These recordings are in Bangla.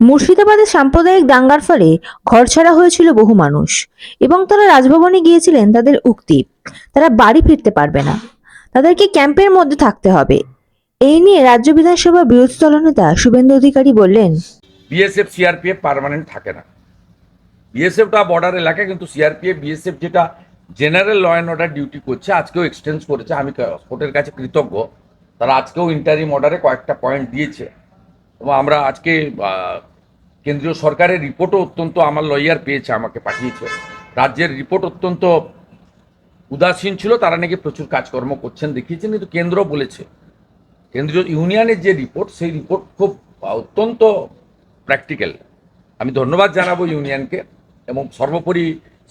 মুর্শিদাবাদে সাম্প্রদায়িক দাঙ্গার ফলে ঘরছাড়া হয়েছিল বহু মানুষ এবং তারা রাজভবনে গিয়েছিলেন তাদের উক্তি। তারা বাড়ি ফিরতে পারবে না। তাদেরকে ক্যাম্পের মধ্যে থাকতে হবে। এই নিয়ে রাজ্য বিধানসভা বিরোধী দলনেতা শুভেন্দু অধিকারী বললেন, বিএসএফ, সিআরপিএফ পার্মানেন্ট থাকে না। বিএসএফটা বর্ডার এলাকা, কিন্তু সিআরপিএফ, বিএসএফ যেটা general law and order duty করছে, আজকেও এক্সটেন্স করেছে। আমি কোর্টের কাছে কৃতজ্ঞ। তারা আজকেও ইন্টারিম অর্ডারে কয়েকটা পয়েন্ট দিয়েছে। এবং আমরা আজকে কেন্দ্রীয় সরকারের রিপোর্টও অত্যন্ত আমার লয়ার পেয়েছে, আমাকে পাঠিয়েছে। রাজ্যের রিপোর্ট অত্যন্ত উদাসীন ছিল, তারা নাকি প্রচুর কাজকর্ম করছেন, দেখিয়েছেন, কিন্তু কেন্দ্র বলেছে। কেন্দ্রীয় ইউনিয়নের যে রিপোর্ট সেই রিপোর্ট খুব অত্যন্ত প্র্যাকটিক্যাল আমি ধন্যবাদ জানাব ইউনিয়নকে, এবং সর্বোপরি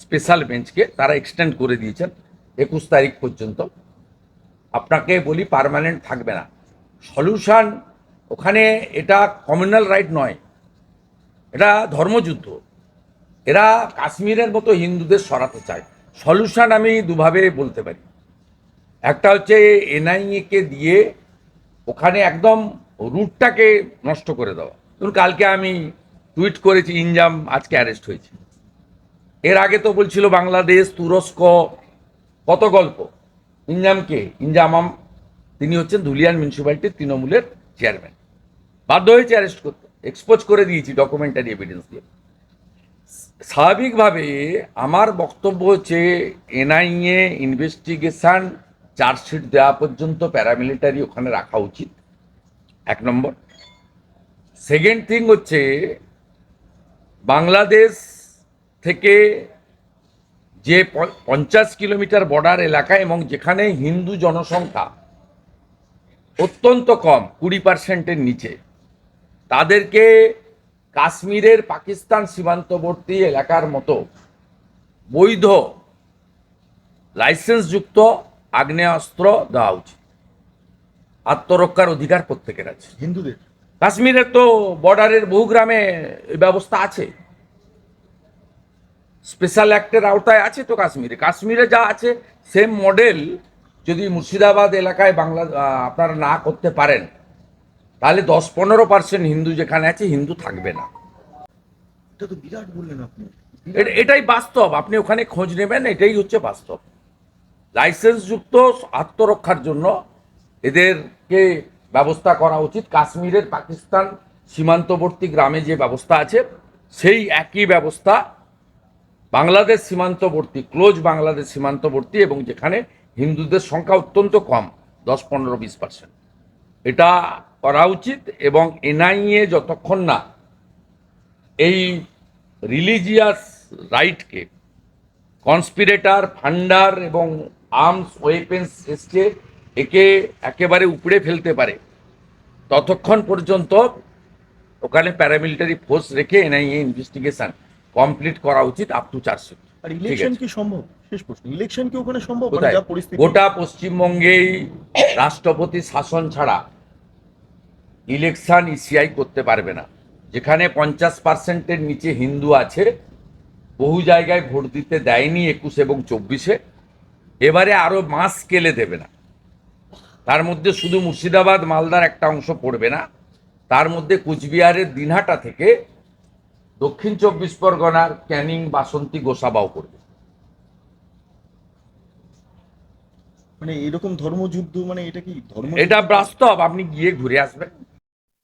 স্পেশাল বেঞ্চকে তারা এক্সটেন্ড করে দিয়েছেন, একুশ তারিখ পর্যন্ত। আপনাকে বলি পার্মানেন্ট থাকবে না। সলিউশন ওখানে এটা কমিউনাল রাইট নয়। এটা ধর্মযুদ্ধ। এরা কাশ্মীরের মতো হিন্দুদের সরাতে চায়। সলিউশন আমি দুভাবে বলতে পারি। একটা হচ্ছে এনআইএকে দিয়ে ওখানে একদম রুটটাকে নষ্ট করে দেওয়া। ধরুন কালকে আমি টুইট করেছি, ইনজাম, আজকে অ্যারেস্ট হয়েছে। এর আগে তো বলছিল বাংলাদেশ, তুরস্ক, কত গল্প। ইনজামকে ইনজামাম, তিনি হচ্ছেন ধুলিয়ান মিউনিসিপ্যালিটির তৃণমূলের চেয়ারম্যান বাধ্য হয়েছে অ্যারেস্ট করতে। এক্সপোজ করে দিয়েছি ডকুমেন্টারি এভিডেন্স দিয়ে। স্বাভাবিকভাবে আমার বক্তব্য হচ্ছে এনআইএ ইনভেস্টিগেশন চার্জশিট দেওয়া পর্যন্ত প্যারামিলিটারি ওখানে রাখা উচিত। এক নম্বর। সেকেন্ড থিং হচ্ছে, বাংলাদেশ থেকে যে পঞ্চাশ কিলোমিটার বর্ডার এলাকা এবং যেখানে হিন্দু জনসংখ্যা অত্যন্ত কম, কুড়ি পার্সেন্টের নিচে। তাদেরকে কাশ্মীরের পাকিস্তান সীমান্তবর্তী এলাকার মতো বৈধ লাইসেন্সযুক্ত আগ্নেয়াস্ত্র দেওয়া উচিত। আত্মরক্ষার অধিকার প্রত্যেকের আছে। হিন্দুদের। কাশ্মীরের তো বর্ডারের বহু গ্রামে এই ব্যবস্থা আছে। স্পেশাল অ্যাক্টের আওতায় আছে তো কাশ্মীরে। কাশ্মীরে যা আছে সেম মডেল যদি মুর্শিদাবাদ এলাকায় বাংলা আপনারা না করতে পারেন তাহলে দশ পনেরো পার্সেন্ট হিন্দু যেখানে আছে হিন্দু থাকবে না। এটা তো বিরাট বললেন আপনি। এটাই বাস্তব। আপনি ওখানে খোঁজ নেবেন এটাই হচ্ছে বাস্তব। লাইসেন্সযুক্ত আত্মরক্ষার জন্য এদেরকে ব্যবস্থা করা উচিত। কাশ্মীরের পাকিস্তান সীমান্তবর্তী গ্রামে যে ব্যবস্থা আছে সেই একই ব্যবস্থা বাংলাদেশ সীমান্তবর্তী ক্লোজ বাংলাদেশ সীমান্তবর্তী এবং যেখানে হিন্দুদের সংখ্যা অত্যন্ত কম দশ পনেরো বিশ পার্সেন্ট। এটা করা উচিত এবং এনআইএ যতক্ষণ না এই রিলিজিয়াস রাইটকে কনস্পিরেটার ফান্ডার এবং আর্মস ওয়েপেন্স এসছে একে একেবারে উপড়ে ফেলতে পারে। ততক্ষণ পর্যন্ত ওখানে প্যারামিলিটারি ফোর্স রেখে এনআইএ ইনভেস্টিগেশন কমপ্লিট করা উচিত আপ টু চারশো আর ইলেকশন কি সম্ভব? শেষ প্রশ্ন। ইলেকশন কি ওখানে সম্ভব? মানে গোটা পশ্চিমবঙ্গেই রাষ্ট্রপতি শাসন ছাড়া ইলেকশন ইসিআই করতে পারবে না। যেখানে পঞ্চাশ পার্সেন্টের নিচে হিন্দু আছে বহু জায়গায় ভোট দিতে দেয়নি একুশ এবং চব্বিশে। এবারে আরও মাস স্কেলে দেবে না। তার মধ্যে শুধু মুর্শিদাবাদ মালদার একটা অংশ পড়বে না। তার মধ্যে কুচবিহারের দিনহাটা থেকে দক্ষিণ চব্বিশ পরগনার ক্যানিং বাসন্তী গোসাবাও করবে মানে এরকম ধর্মযুদ্ধ মানে এটা কি ধর্ম এটা বাস্তব আপনি গিয়ে ঘুরে আসবেন।